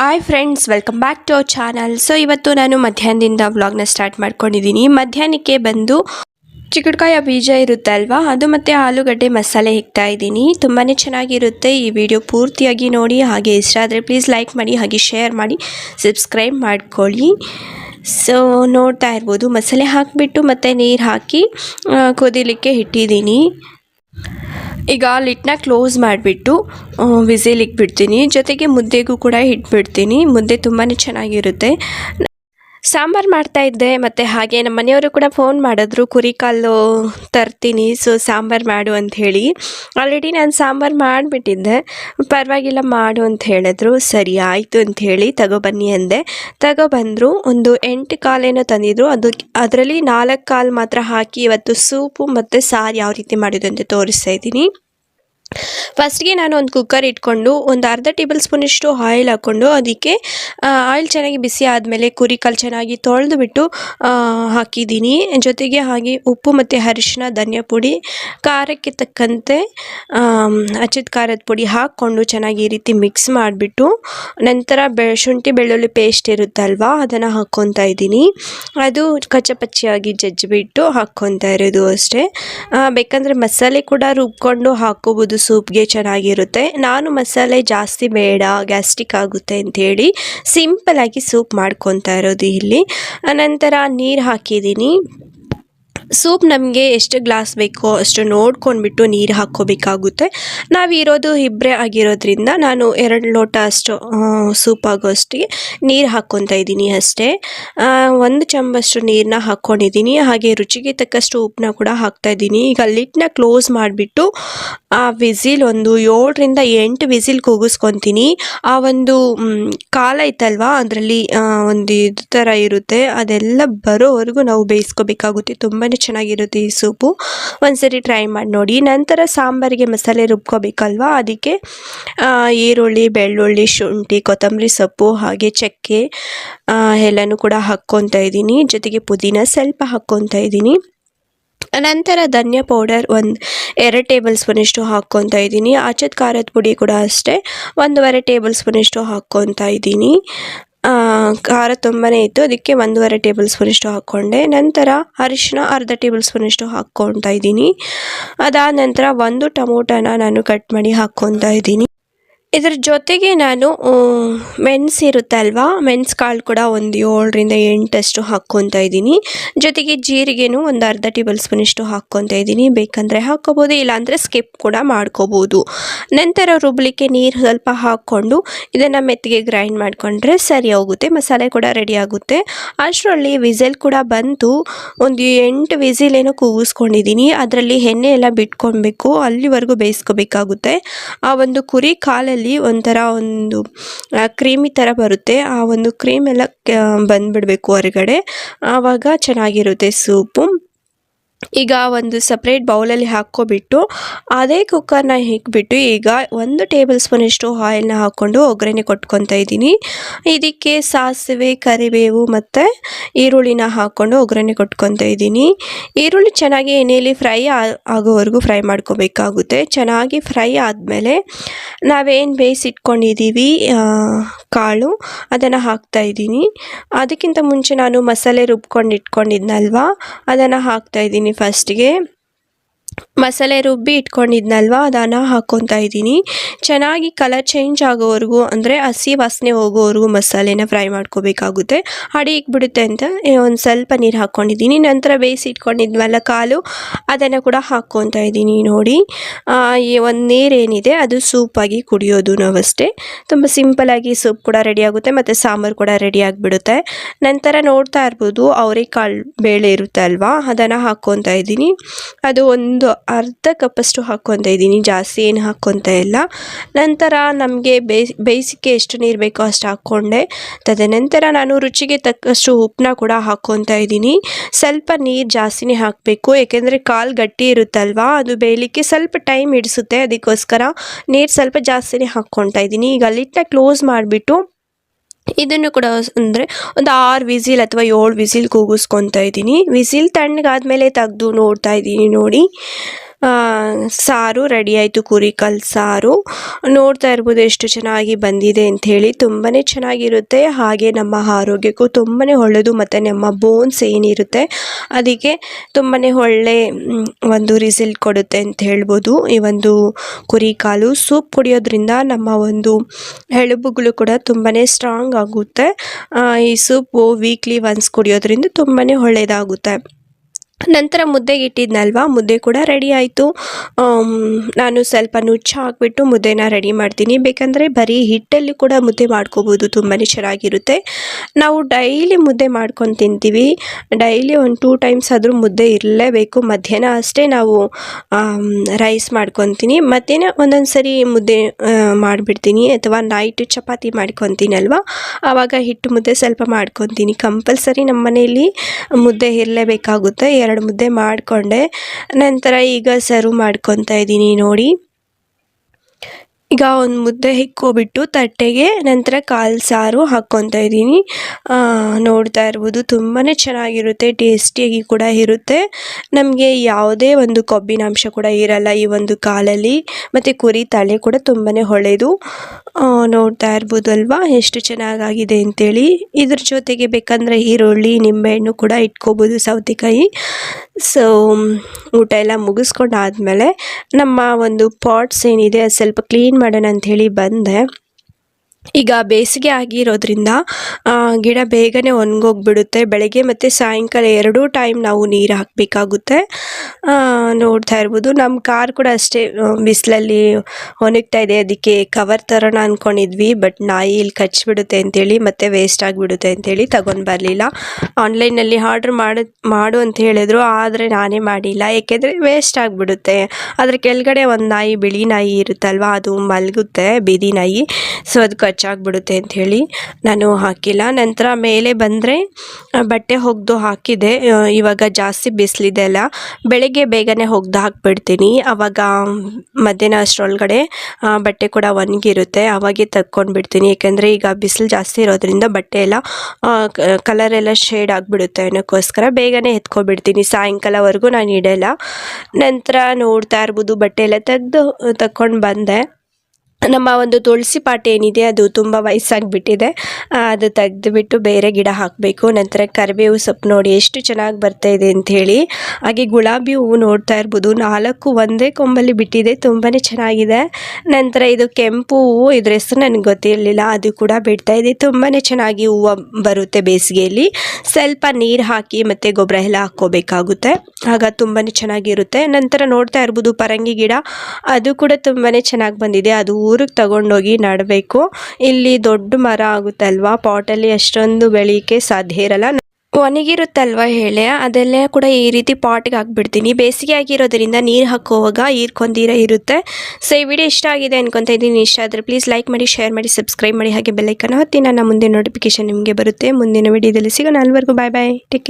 Hi friends welcome back to our channel so ಇವತ್ತು ನಾನು ಮಧ್ಯಾಹ್ನದಿಂದ ವ್ಲಾಗ್ನ ಸ್ಟಾರ್ಟ್ ಮಾಡ್ಕೊಂಡಿದ್ದೀನಿ. ಮಧ್ಯಾಹ್ನಕ್ಕೆ ಬಂದು ಚಿಕ್ಕಡ್ಕಾಯ ಬೀಜ ಇರುತ್ತೆ ಅಲ್ವಾ? ಅದು ಮತ್ತು ಆಲೂಗಡ್ಡೆ ಮಸಾಲೆ ಇಕ್ತಾ ಇದ್ದೀನಿ. ತುಂಬಾ ಚೆನ್ನಾಗಿರುತ್ತೆ. ಈ ವಿಡಿಯೋ ಪೂರ್ತಿಯಾಗಿ ನೋಡಿ. ಹಾಗೆ ಇಷ್ಟ ಆದರೆ ಪ್ಲೀಸ್ ಲೈಕ್ ಮಾಡಿ, ಹಾಗೆ ಶೇರ್ ಮಾಡಿ ಸಬ್ಸ್ಕ್ರೈಬ್ ಮಾಡ್ಕೊಳ್ಳಿ. ಸೊ ನೋಡ್ತಾ ಇರ್ಬೋದು. ಮಸಾಲೆ ಹಾಕಿಬಿಟ್ಟು ಮತ್ತು ನೀರು ಹಾಕಿ ಕುದಿಲಿಕ್ಕೆ ಇಟ್ಟಿದ್ದೀನಿ. ಈಗ ಲಿಟ್ನ ಕ್ಲೋಸ್ ಮಾಡಿಬಿಟ್ಟು ವಿಸಿಲಿಗೆ ಬಿಡ್ತೀನಿ. ಜೊತೆಗೆ ಮುದ್ದೆಗೂ ಕೂಡ ಇಟ್ಬಿಡ್ತೀನಿ ಮುದ್ದೆ ತುಂಬಾ ಚೆನ್ನಾಗಿರುತ್ತೆ. ಸಾಂಬಾರು ಮಾಡ್ತಾ ಇದ್ದೆ, ಮತ್ತು ಹಾಗೆ ನಮ್ಮ ಮನೆಯವರು ಕೂಡ ಫೋನ್ ಮಾಡಿದ್ರು, ಕುರಿ ಕಾಲು ತರ್ತೀನಿ ಸೊ ಸಾಂಬಾರು ಮಾಡು ಅಂತ ಹೇಳಿ. ಆಲ್ರೆಡಿ ನಾನು ಸಾಂಬಾರು ಮಾಡಿಬಿಟ್ಟಿದ್ದೆ. ಪರವಾಗಿಲ್ಲ, ಮಾಡು ಅಂತ ಹೇಳಿದ್ರು. ಸರಿ, ಆಯಿತು ಅಂತ ಹೇಳಿ ತಗೊಬನ್ನಿ ಅಂದೆ. ತಗೊಬಂದರು ಒಂದು ಎಂಟು ಕಾಲೇನೋ ತಂದಿದ್ರು. ಅದು ಅದರಲ್ಲಿ ನಾಲ್ಕು ಕಾಲು ಮಾತ್ರ ಹಾಕಿ ಇವತ್ತು ಸೂಪು ಮತ್ತು ಸಾರು ಯಾವ ರೀತಿ ಮಾಡಿದ್ದು ಅಂತ ತೋರಿಸ್ತಾ ಇದ್ದೀನಿ. ಫಸ್ಟ್ಗೆ ನಾನು ಒಂದು ಕುಕ್ಕರ್ ಇಟ್ಕೊಂಡು ಒಂದು ಅರ್ಧ ಟೇಬಲ್ ಸ್ಪೂನಷ್ಟು ಆಯಿಲ್ ಹಾಕ್ಕೊಂಡು ಅದಕ್ಕೆ ಆಯಿಲ್ ಚೆನ್ನಾಗಿ ಬಿಸಿ ಆದಮೇಲೆ ಕುರಿ ಕಾಲು ಚೆನ್ನಾಗಿ ತೊಳೆದು ಬಿಟ್ಟು ಹಾಕಿದ್ದೀನಿ. ಜೊತೆಗೆ ಹಾಗೆ ಉಪ್ಪು ಮತ್ತು ಅರಿಶಿನ ಧನಿಯಾ ಪುಡಿ, ಖಾರಕ್ಕೆ ತಕ್ಕಂತೆ ಅಚ್ಚಿದ ಖಾರದ ಪುಡಿ ಹಾಕ್ಕೊಂಡು ಚೆನ್ನಾಗಿ ಈ ರೀತಿ ಮಿಕ್ಸ್ ಮಾಡಿಬಿಟ್ಟು, ನಂತರ ಬೆ, ಶುಂಠಿ ಬೆಳ್ಳುಳ್ಳಿ ಪೇಸ್ಟ್ ಇರುತ್ತಲ್ವಾ, ಅದನ್ನು ಹಾಕ್ಕೊತಾ ಇದ್ದೀನಿ. ಅದು ಕಚ್ಚಪಚ್ಚಿಯಾಗಿ ಜಜ್ಜಿಬಿಟ್ಟು ಹಾಕ್ಕೊತಾ ಇರೋದು ಅಷ್ಟೇ. ಬೇಕಂದರೆ ಮಸಾಲೆ ಕೂಡ ರುಬ್ಕೊಂಡು ಹಾಕೋಬೋದು ಸೂಪ್ಗೆ ಚೆನ್ನಾಗಿರುತ್ತೆ. ನಾನು ಮಸಾಲೆ ಜಾಸ್ತಿ ಬೇಡ, ಗ್ಯಾಸ್ಟ್ರಿಕ್ ಆಗುತ್ತೆ ಅಂಥೇಳಿ ಸಿಂಪಲಾಗಿ ಸೂಪ್ ಮಾಡ್ಕೊತಾ ಇರೋದು ಇಲ್ಲಿ. ಆನಂತರ ನೀರು ಹಾಕಿದ್ದೀನಿ. ಸೂಪ್ ನಮಗೆ ಎಷ್ಟು ಗ್ಲಾಸ್ ಬೇಕೋ ಅಷ್ಟು ನೋಡ್ಕೊಂಡ್ಬಿಟ್ಟು ನೀರು ಹಾಕ್ಕೋಬೇಕಾಗುತ್ತೆ. ನಾವಿರೋದು ಇಬ್ಬರೇ ಆಗಿರೋದ್ರಿಂದ ನಾನು ಎರಡು ಲೋಟ ಅಷ್ಟು ಸೂಪ್ ಆಗೋಷ್ಟಿಗೆ ನೀರು ಹಾಕ್ಕೊತಾ ಇದ್ದೀನಿ ಅಷ್ಟೇ. ಒಂದು ಚಮಚಷ್ಟು ನೀರನ್ನ ಹಾಕ್ಕೊಂಡಿದ್ದೀನಿ. ಹಾಗೆ ರುಚಿಗೆ ತಕ್ಕಷ್ಟು ಉಪ್ಪನ್ನ ಕೂಡ ಹಾಕ್ತಾ ಇದ್ದೀನಿ. ಈಗ ಲಿಟ್ನ ಕ್ಲೋಸ್ ಮಾಡಿಬಿಟ್ಟು ಆ ವಿಸಿಲ್ ಒಂದು ಏಳರಿಂದ ಎಂಟು ವಿಸಿಲ್ ಕೂಗಿಸ್ಕೊತೀನಿ. ಆ ಒಂದು ಕಾಲ ಐತಲ್ವಾ? ಅದರಲ್ಲಿ ಒಂದು ಇದು ಥರ ಇರುತ್ತೆ. ಅದೆಲ್ಲ ಬರೋವರೆಗೂ ನಾವು ಬೇಯಿಸ್ಕೋಬೇಕಾಗುತ್ತೆ. ತುಂಬಾ ಚೆನ್ನಾಗಿರುತ್ತೆ ಈ ಸೂಪು. ಒಂದ್ಸರಿ ಟ್ರೈ ಮಾಡಿ ನೋಡಿ. ನಂತರ ಸಾಂಬಾರಿಗೆ ಮಸಾಲೆ ರುಬ್ಕೋಬೇಕಲ್ವಾ? ಅದಕ್ಕೆ ಈರುಳ್ಳಿ, ಬೆಳ್ಳುಳ್ಳಿ, ಶುಂಠಿ, ಕೊತ್ತಂಬರಿ ಸೊಪ್ಪು, ಹಾಗೆ ಚಕ್ಕೆ ಎಲ್ಲನೂ ಕೂಡ ಹಾಕ್ಕೊತಾ ಇದ್ದೀನಿ. ಜೊತೆಗೆ ಪುದೀನ ಸ್ವಲ್ಪ ಹಾಕ್ಕೊತಾ ಇದ್ದೀನಿ. ನಂತರ ಧನ್ಯ ಪೌಡರ್ ಒಂದು ಎರಡು ಟೇಬಲ್ ಸ್ಪೂನಷ್ಟು ಹಾಕ್ಕೊತಾ ಇದ್ದೀನಿ. ಆಚದ ಖಾರದ ಪುಡಿ ಕೂಡ ಅಷ್ಟೇ. ಒಂದೂವರೆ ಟೇಬಲ್ ಸ್ಪೂನಷ್ಟು ಹಾಕ್ಕೊತಾ ಇದ್ದೀನಿ. ಖಾರ ತುಂಬನೇ ಇತ್ತು. ಅದಕ್ಕೆ ಒಂದೂವರೆ ಟೇಬಲ್ ಸ್ಪೂನಷ್ಟು ಹಾಕ್ಕೊಂಡೆ. ನಂತರ ಅರಿಶಿನ ಅರ್ಧ ಟೇಬಲ್ ಸ್ಪೂನ್ ಇಷ್ಟು ಹಾಕ್ಕೊತಾ ಇದ್ದೀನಿ. ಅದಾದ ನಂತರ ಒಂದು ಟೊಮೊಟೊನ ನಾನು ಕಟ್ ಮಾಡಿ ಹಾಕ್ಕೊತಾ ಇದ್ದೀನಿ. ಇದ್ರ ಜೊತೆಗೆ ನಾನು ಮೆಣಸು ಇರುತ್ತಲ್ವಾ ಮೆನ್ಸ್ ಕಾಳು ಕೂಡ ಒಂದು ಏಳರಿಂದ ಎಂಟಷ್ಟು ಹಾಕ್ಕೊತಾ ಇದ್ದೀನಿ. ಜೊತೆಗೆ ಜೀರಿಗೆನೂ ಒಂದು ಅರ್ಧ ಟೇಬಲ್ ಸ್ಪೂನಷ್ಟು ಹಾಕ್ಕೊತಾ ಇದ್ದೀನಿ. ಬೇಕಂದರೆ ಹಾಕ್ಕೋಬೋದು, ಇಲ್ಲಾಂದರೆ ಸ್ಕಿಪ್ ಕೂಡ ಮಾಡ್ಕೋಬೋದು. ನಂತರ ರುಬ್ಲಿಕ್ಕೆ ನೀರು ಸ್ವಲ್ಪ ಹಾಕ್ಕೊಂಡು ಇದನ್ನು ಮೆತ್ತಿಗೆ ಗ್ರೈಂಡ್ ಮಾಡಿಕೊಂಡ್ರೆ ಸರಿ ಹೋಗುತ್ತೆ. ಮಸಾಲೆ ಕೂಡ ರೆಡಿ ಆಗುತ್ತೆ. ಅಷ್ಟರಲ್ಲಿ ವಿಸಿಲ್ ಕೂಡ ಬಂತು. ಒಂದು ಎಂಟು ವಿಸಿಲ್ ಏನೋ ಕೂಗಿಸ್ಕೊಂಡಿದ್ದೀನಿ. ಅದರಲ್ಲಿ ಎಣ್ಣೆ ಎಲ್ಲ ಬಿಟ್ಕೊಬೇಕು. ಅಲ್ಲಿವರೆಗೂ ಬೇಯಿಸ್ಕೋಬೇಕಾಗುತ್ತೆ. ಆ ಒಂದು ಕುರಿ ಕಾಲಲ್ಲಿ ಒಂಥರ ಒಂದು ಕ್ರೀಮಿ ಥರ ಬರುತ್ತೆ. ಆ ಒಂದು ಕ್ರೀಮ್ ಎಲ್ಲ ಬಂದ್ಬಿಡಬೇಕು ಹೊರಗಡೆ. ಆವಾಗ ಚೆನ್ನಾಗಿರುತ್ತೆ ಸೂಪು. ಈಗ ಒಂದು ಸಪ್ರೇಟ್ ಬೌಲಲ್ಲಿ ಹಾಕ್ಕೊಬಿಟ್ಟು, ಅದೇ ಕುಕ್ಕರ್ನ ಇಕ್ಬಿಟ್ಟು ಈಗ ಒಂದು ಟೇಬಲ್ ಸ್ಪೂನಷ್ಟು ಆಯಿಲ್ನ ಹಾಕ್ಕೊಂಡು ಒಗ್ಗರಣೆ ಕೊಟ್ಕೊತಾ ಇದ್ದೀನಿ. ಇದಕ್ಕೆ ಸಾಸಿವೆ, ಕರಿಬೇವು ಮತ್ತು ಈರುಳ್ಳಿನ ಹಾಕ್ಕೊಂಡು ಒಗ್ಗರಣೆ ಕೊಟ್ಕೊತಾ ಇದ್ದೀನಿ. ಈರುಳ್ಳಿ ಚೆನ್ನಾಗಿ ಎಣ್ಣೆಯಲ್ಲಿ ಫ್ರೈ ಆಗೋವರೆಗೂ ಫ್ರೈ ಮಾಡ್ಕೋಬೇಕಾಗುತ್ತೆ. ಚೆನ್ನಾಗಿ ಫ್ರೈ ಆದಮೇಲೆ ನಾವೇನು ಬೇಯಿಸಿಟ್ಕೊಂಡಿದ್ದೀವಿ ಕಾಳು ಅದನ್ನು ಹಾಕ್ತಾ ಇದ್ದೀನಿ. ಅದಕ್ಕಿಂತ ಮುಂಚೆ ನಾನು ಮಸಾಲೆ ರುಬ್ಕೊಂಡು ಇಟ್ಕೊಂಡಿದ್ನಲ್ವಾ? ಅದನ್ನು ಹಾಕ್ತಾ ಇದ್ದೀನಿ ಫಸ್ಟಿಗೆ ಮಸಾಲೆ ರುಬ್ಬಿ ಇಟ್ಕೊಂಡಿದ್ನಲ್ವ? ಅದನ್ನು ಹಾಕ್ಕೊತಾ ಇದ್ದೀನಿ. ಚೆನ್ನಾಗಿ ಕಲರ್ ಚೇಂಜ್ ಆಗೋವರೆಗೂ, ಅಂದರೆ ಹಸಿ ವಾಸನೆ ಹೋಗೋವರೆಗೂ ಮಸಾಲೆನ ಫ್ರೈ ಮಾಡ್ಕೋಬೇಕಾಗುತ್ತೆ. ಅಡಿ ಇಕ್ಬಿಡುತ್ತೆ ಅಂತ ಒಂದು ಸ್ವಲ್ಪ ನೀರು ಹಾಕ್ಕೊಂಡಿದ್ದೀನಿ. ನಂತರ ಬೇಯಿಸಿ ಇಟ್ಕೊಂಡಿದ್ವಲ್ಲ ಕಾಲು, ಅದನ್ನು ಕೂಡ ಹಾಕ್ಕೊತಾ ಇದ್ದೀನಿ ನೋಡಿ. ಈ ಒಂದು ನೀರೇನಿದೆ ಅದು ಸೂಪಾಗಿ ಕುಡಿಯೋದು ನಾವಷ್ಟೇ. ತುಂಬ ಸಿಂಪಲಾಗಿ ಸೂಪ್ ಕೂಡ ರೆಡಿ ಆಗುತ್ತೆ, ಮತ್ತು ಸಾಂಬಾರು ಕೂಡ ರೆಡಿ ಆಗಿಬಿಡುತ್ತೆ. ನಂತರ ನೋಡ್ತಾ ಇರ್ಬೋದು, ಅವರೆಕಾಳು ಬೇಳೆ ಇರುತ್ತೆ ಅಲ್ವಾ ಅದನ್ನು ಹಾಕ್ಕೊತಾ ಇದ್ದೀನಿ. ಅದು ಒಂದು ಅರ್ಧ ಕಪ್ಪಷ್ಟು ಹಾಕ್ಕೊತಾ ಇದ್ದೀನಿ. ಜಾಸ್ತಿ ಏನು ಹಾಕ್ಕೊತಾ ಇಲ್ಲ. ನಂತರ ನಮಗೆ ಬೇಯ್ ಬೇಯಿಸಿಕೆ ಎಷ್ಟು ನೀರು ಬೇಕೋ ಅಷ್ಟು ಹಾಕ್ಕೊಂಡೆ. ತದನಂತರ ನಾನು ರುಚಿಗೆ ತಕ್ಕಷ್ಟು ಉಪ್ಪನ್ನ ಕೂಡ ಹಾಕ್ಕೊತಾ ಇದ್ದೀನಿ. ಸ್ವಲ್ಪ ನೀರು ಜಾಸ್ತಿನೇ ಹಾಕಬೇಕು. ಏಕೆಂದರೆ ಕಾಲು ಗಟ್ಟಿ ಇರುತ್ತಲ್ವಾ? ಅದು ಬೇಯಲಿಕ್ಕೆ ಸ್ವಲ್ಪ ಟೈಮ್ ಹಿಡಿಸುತ್ತೆ. ಅದಕ್ಕೋಸ್ಕರ ನೀರು ಸ್ವಲ್ಪ ಜಾಸ್ತಿನೇ ಹಾಕ್ಕೊತಾ ಇದ್ದೀನಿ. ಈಗ ಲಿಟ್ನ ಕ್ಲೋಸ್ ಮಾಡಿಬಿಟ್ಟು ಇದನ್ನು ಕೂಡ ಅಂದರೆ ಒಂದು ಆರು ವಿಸಿಲ್ ಅಥವಾ ಏಳು ವಿಸಿಲ್ ಕೂಗಿಸ್ಕೊತಾ ಇದ್ದೀನಿ. ವಿಸಿಲ್ ತಣ್ಣಗಾದ್ಮೇಲೆ ತೆಗೆದು ನೋಡ್ತಾ ಇದ್ದೀನಿ ನೋಡಿ. ಸಾರು ರೆಡಿ ಆಯಿತು ಕುರಿ ಕಲ್ ಸಾರು. ನೋಡ್ತಾ ಇರ್ಬೋದು ಎಷ್ಟು ಚೆನ್ನಾಗಿ ಬಂದಿದೆ ಅಂತ ಹೇಳಿ. ತುಂಬಾ ಚೆನ್ನಾಗಿರುತ್ತೆ. ಹಾಗೆ ನಮ್ಮ ಆರೋಗ್ಯಕ್ಕೂ ತುಂಬಾ ಒಳ್ಳೆಯದು ಮತ್ತು ನಮ್ಮ ಬೋನ್ಸ್ ಏನಿರುತ್ತೆ. ಅದಕ್ಕೆ ತುಂಬಾ ಒಳ್ಳೆ ಒಂದು ರಿಸಲ್ಟ್ ಕೊಡುತ್ತೆ ಅಂತ ಹೇಳ್ಬೋದು. ಈ ಒಂದು ಕುರಿಕಾಲು ಸೂಪ್ ಕುಡಿಯೋದ್ರಿಂದ ನಮ್ಮ ಒಂದು ಎಲುಬುಗಳು ಕೂಡ ತುಂಬಾ ಸ್ಟ್ರಾಂಗ್ ಆಗುತ್ತೆ. ಈ ಸೂಪು ವೀಕ್ಲಿ ಒನ್ಸ್ ಕುಡಿಯೋದ್ರಿಂದ ತುಂಬಾ ಒಳ್ಳೆಯದಾಗುತ್ತೆ ನಂತರ ಮುದ್ದೆಗೆ ಇಟ್ಟಿದ್ನಲ್ವಾ? ಮುದ್ದೆ ಕೂಡ ರೆಡಿ ಆಯಿತು. ನಾನು ಸ್ವಲ್ಪ ನುಚ್ಚ ಹಾಕ್ಬಿಟ್ಟು ಮುದ್ದೆನ ರೆಡಿ ಮಾಡ್ತೀನಿ. ಬೇಕಂದರೆ ಬರೀ ಹಿಟ್ಟಲ್ಲಿ ಕೂಡ ಮುದ್ದೆ ಮಾಡ್ಕೋಬೋದು. ತುಂಬಾ ಚೆನ್ನಾಗಿರುತ್ತೆ. ನಾವು ಡೈಲಿ ಮುದ್ದೆ ಮಾಡ್ಕೊಂಡು ತಿಂತೀವಿ. ಡೈಲಿ ಒಂದು ಟೂ ಟೈಮ್ಸ್ ಆದರೂ ಮುದ್ದೆ ಇರಲೇಬೇಕು. ಮಧ್ಯಾಹ್ನ ಅಷ್ಟೇ ನಾವು ರೈಸ್ ಮಾಡ್ಕೊತೀನಿ. ಮಧ್ಯಾಹ್ನ ಒಂದೊಂದು ಸರಿ ಮುದ್ದೆ ಮಾಡಿಬಿಡ್ತೀನಿ. ಅಥವಾ ನೈಟ್ ಚಪಾತಿ ಮಾಡ್ಕೊತೀನಲ್ವ? ಆವಾಗ ಹಿಟ್ಟು ಮುದ್ದೆ ಸ್ವಲ್ಪ ಮಾಡ್ಕೊತೀನಿ. ಕಂಪಲ್ಸರಿ ನಮ್ಮ ಮನೆಯಲ್ಲಿ ಮುದ್ದೆ ಇರಲೇಬೇಕಾಗುತ್ತೆ. ಎರಡು ಮುದ್ದೆ ಮಾಡಿಕೊಂಡೆ. ನಂತರ ಈಗ ಸರ್ವ್ ಮಾಡ್ಕೊತಾ ಇದ್ದೀನಿ ನೋಡಿ. ಈಗ ಒಂದು ಮುದ್ದೆ ಹಿಕ್ಕೋಬಿಟ್ಟು ತಟ್ಟೆಗೆ ನಂತರ ಕಾಲು ಸಾರು ಹಾಕ್ಕೊತಾ ಇದ್ದೀನಿ. ನೋಡ್ತಾ ಇರ್ಬೋದು ತುಂಬಾ ಚೆನ್ನಾಗಿರುತ್ತೆ, ಟೇಸ್ಟಿಯಾಗಿ ಕೂಡ ಇರುತ್ತೆ. ನಮಗೆ ಯಾವುದೇ ಒಂದು ಕೊಬ್ಬಿನಾಂಶ ಕೂಡ ಇರಲ್ಲ ಈ ಒಂದು ಕಾಲಲ್ಲಿ. ಮತ್ತು ಕುರಿ ತಲೆ ಕೂಡ ತುಂಬಾ ಒಳ್ಳೆಯದು ನೋಡ್ತಾ ಇರ್ಬೋದು ಅಲ್ವಾ? ಎಷ್ಟು ಚೆನ್ನಾಗಾಗಿದೆ ಅಂತೇಳಿ. ಇದ್ರ ಜೊತೆಗೆ ಬೇಕಂದರೆ ಈರುಳ್ಳಿ, ನಿಂಬೆಹಣ್ಣು ಕೂಡ ಇಟ್ಕೋಬೋದು ಸೌತೆಕಾಯಿ. ಸೊ, ಊಟ ಎಲ್ಲ ಮುಗಿಸ್ಕೊಂಡಾದ್ಮೇಲೆ ನಮ್ಮ ಒಂದು ಪಾಟ್ಸ್ ಏನಿದೆ ಸ್ವಲ್ಪ ಕ್ಲೀನ್ ಮಾಡೋಣ ಹೇಳಿ ಬಂದೆ. ಈಗ ಬೇಸಿಗೆ ಆಗಿರೋದ್ರಿಂದ ಗಿಡ ಬೇಗನೆ ಒಣಗೋಗ್ಬಿಡುತ್ತೆ. ಬೆಳಗ್ಗೆ ಮತ್ತು ಸಾಯಂಕಾಲ ಎರಡೂ ಟೈಮ್ ನಾವು ನೀರು ಹಾಕಬೇಕಾಗುತ್ತೆ. ನೋಡ್ತಾ ಇರ್ಬೋದು. ನಮ್ಮ ಕಾರ್ ಕೂಡ ಅಷ್ಟೇ ಬಿಸಿಲಲ್ಲಿ ಒಣಗ್ತಾ ಇದೆ. ಅದಕ್ಕೆ ಕವರ್ ತರೋಣ ಅಂದ್ಕೊಂಡಿದ್ವಿ ಬಟ್ ನಾಯಿ ಇಲ್ಲಿ ಕಚ್ಚಿಬಿಡುತ್ತೆ ಅಂತೇಳಿ, ಮತ್ತೆ ವೇಸ್ಟ್ ಆಗಿಬಿಡುತ್ತೆ ಅಂತೇಳಿ ತಗೊಂಡು ಬರಲಿಲ್ಲ. ಆನ್ಲೈನಲ್ಲಿ ಆರ್ಡ್ರ್ ಮಾಡು ಮಾಡು ಅಂತ ಹೇಳಿದ್ರು, ಆದರೆ ನಾನೇ ಮಾಡಿಲ್ಲ. ಏಕೆಂದರೆ ವೇಸ್ಟ್ ಆಗಿಬಿಡುತ್ತೆ. ಅದ್ರ ಕೆಳಗಡೆ ಒಂದು ನಾಯಿ, ಬಿಳಿ ನಾಯಿ ಇರುತ್ತಲ್ವ, ಅದು ಮಲಗುತ್ತೆ, ಬೀದಿ ನಾಯಿ. ಸೊ ಅದು ಕಚ್ಚಾಗ್ಬಿಡುತ್ತೆ ಅಂಥೇಳಿ ನಾನು ಹಾಕಿಲ್ಲ. ನಂತರ ಮೇಲೆ ಬಂದರೆ ಬಟ್ಟೆ ಒಗ್ದು ಹಾಕಿದೆ. ಇವಾಗ ಜಾಸ್ತಿ ಬಿಸಿಲಿದೆ ಅಲ್ಲ. ಬೆಳಗ್ಗೆ ಬೇಗನೆ ಒಗ್ದು ಹಾಕ್ಬಿಡ್ತೀನಿ. ಆವಾಗ ಮಧ್ಯಾಹ್ನ ಅಷ್ಟರೊಳಗಡೆ ಬಟ್ಟೆ ಕೂಡ ಒಣಗಿರುತ್ತೆ. ಅವಾಗೆ ಬಿಡ್ತೀನಿ ಏಕೆಂದರೆ ಈಗ ಬಿಸಿಲು ಜಾಸ್ತಿ ಇರೋದ್ರಿಂದ ಬಟ್ಟೆ ಎಲ್ಲ ಕಲರ್ ಎಲ್ಲ ಶೇಡ್ ಆಗಿಬಿಡುತ್ತೆ ಅನ್ನೋಕ್ಕೋಸ್ಕರ ಬೇಗನೆ ಎತ್ಕೊಬಿಡ್ತೀನಿ. ಸಾಯಂಕಾಲವರೆಗೂ ನಾನು ಇಡೋಲ್ಲ. ನಂತರ ನೋಡ್ತಾ ಇರ್ಬೋದು, ಬಟ್ಟೆ ಎಲ್ಲ ತೆಗೆದು ತಕ್ಕೊಂಡು ಬಂದೆ. ನಮ್ಮ ಒಂದು ತುಳಸಿ ಪಾಟ್ ಏನಿದೆ ಅದು ತುಂಬ ವಯಸ್ಸಾಗಿಬಿಟ್ಟಿದೆ. ಅದು ತೆಗೆದುಬಿಟ್ಟು ಬೇರೆ ಗಿಡ ಹಾಕಬೇಕು. ನಂತರ ಕರಿಬೇವು ಸೊಪ್ಪು ನೋಡಿ ಎಷ್ಟು ಚೆನ್ನಾಗಿ ಬರ್ತಾ ಇದೆ ಅಂಥೇಳಿ ಹಾಗೆ ಗುಲಾಬಿ ಹೂವು ನೋಡ್ತಾ ಇರ್ಬೋದು. ನಾಲ್ಕು ಒಂದೇ ಕೊಂಬಲ್ಲಿ ಬಿಟ್ಟಿದೆ. ತುಂಬಾ ಚೆನ್ನಾಗಿದೆ. ನಂತರ ಇದು ಕೆಂಪು ಹೂವು. ಇದ್ರ ಹೆಸರು ನನಗೆ ಗೊತ್ತಿರಲಿಲ್ಲ. ಅದು ಕೂಡ ಬಿಡ್ತಾ ಇದೆ. ತುಂಬಾ ಚೆನ್ನಾಗಿ ಹೂವು ಬರುತ್ತೆ ಬೇಸಿಗೆಯಲ್ಲಿ. ಸ್ವಲ್ಪ ನೀರು ಹಾಕಿ ಮತ್ತು ಗೊಬ್ಬರ ಎಲ್ಲ ಹಾಕ್ಕೋಬೇಕಾಗುತ್ತೆ. ಆಗ ತುಂಬಾ ಚೆನ್ನಾಗಿರುತ್ತೆ. ನಂತರ ನೋಡ್ತಾ ಇರ್ಬೋದು ಪರಂಗಿ ಗಿಡ. ಅದು ಕೂಡ ತುಂಬಾ ಚೆನ್ನಾಗಿ ಬಂದಿದೆ. ಅದು ಊರಿಗೆ ತಗೊಂಡೋಗಿ ನೆಡಬೇಕು. ಇಲ್ಲಿ ದೊಡ್ಡ ಮರ ಆಗುತ್ತಲ್ವಾ? ಪಾಟಲ್ಲಿ ಅಷ್ಟೊಂದು ಬೆಳೆಯೋಕ್ಕೆ ಸಾಧ್ಯ ಇರಲ್ಲ. ಒಣಗಿರುತ್ತಲ್ವ ಹೇಳಿ? ಅದೆಲ್ಲ ಕೂಡ ಈ ರೀತಿ ಪಾಟ್ಗೆ ಹಾಕ್ಬಿಡ್ತೀನಿ. ಬೇಸಿಗೆ ಆಗಿರೋದ್ರಿಂದ ನೀರು ಹಾಕುವಾಗ ಈರ್ಕೊಂದಿರ ಇರುತ್ತೆ. ಸೊ ಈ ವಿಡಿಯೋ ಇಷ್ಟ ಆಗಿದೆ ಅನ್ಕೊತಾ ಇದ್ದೀನಿ. ಇಷ್ಟ ಆದರೆ ಪ್ಲೀಸ್ ಲೈಕ್ ಮಾಡಿ ಶೇರ್ ಮಾಡಿ ಸಬ್ಸ್ಕ್ರೈಬ್ ಮಾಡಿ. ಹಾಗೆ ಬೆಲ್ಲೈಕನ್ನು ಹೊತ್ತಿ ನನ್ನ ಮುಂದೆ ನೋಟಿಫಿಕೇಶನ್ ನಿಮಗೆ ಬರುತ್ತೆ. ಮುಂದಿನ ವಿಡಿಯೋದಲ್ಲಿ ಸಿಗೋಣ. ಅಲ್ಲಿವರೆಗೂ ಬಾಯ್ ಬಾಯ್ ಟೇಕ್